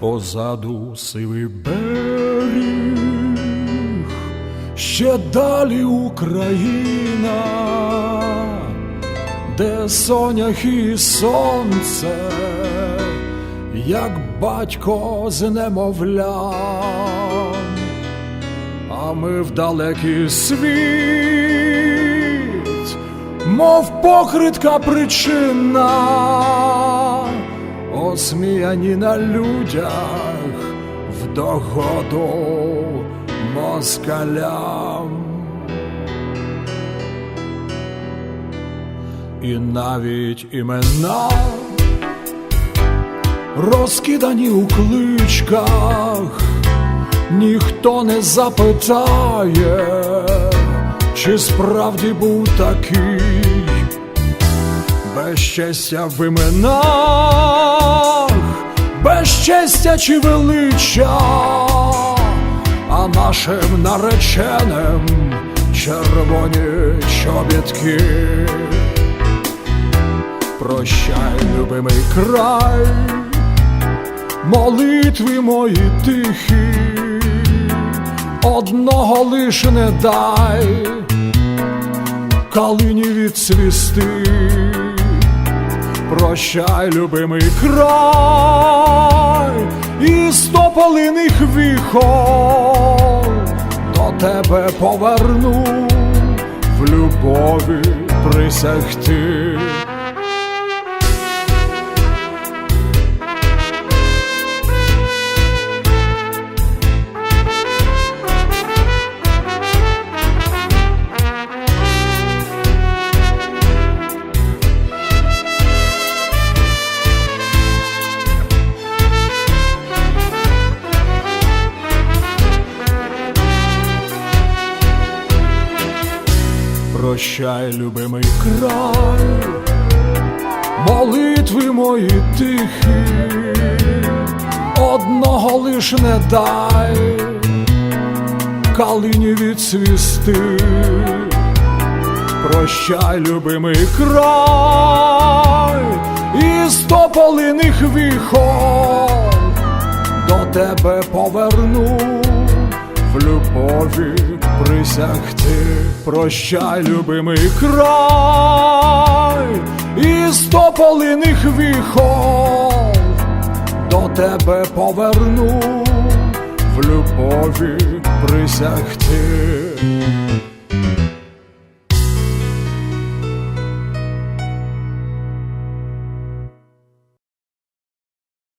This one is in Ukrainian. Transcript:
позаду сивий берег, ще далі Україна, де сонях і сонце, як батько з немовлям, а ми в далекий світ, мов покритка причина, осміяні на людях в догоду москалям. І навіть імена розкидані у кличках, ніхто не запитає, чи справді був такий безчестя в іменах, безчестя чи велича, а нашим нареченим червоні чобітки. Прощай, любимий край, молитви мої тихі, одного лиш не дай, калині відцвісти. Прощай, любимий край, і стополиних віхов до тебе поверну в любові присягти. Прощай, любимий край, молитви мої тихі, одного лиш не дай, калині відцвісти. Прощай, любимий край, і стополиних віхол до тебе поверну в любові присягти. Прощай, любимий край, із тополиних віхов до тебе поверну в любові присягти.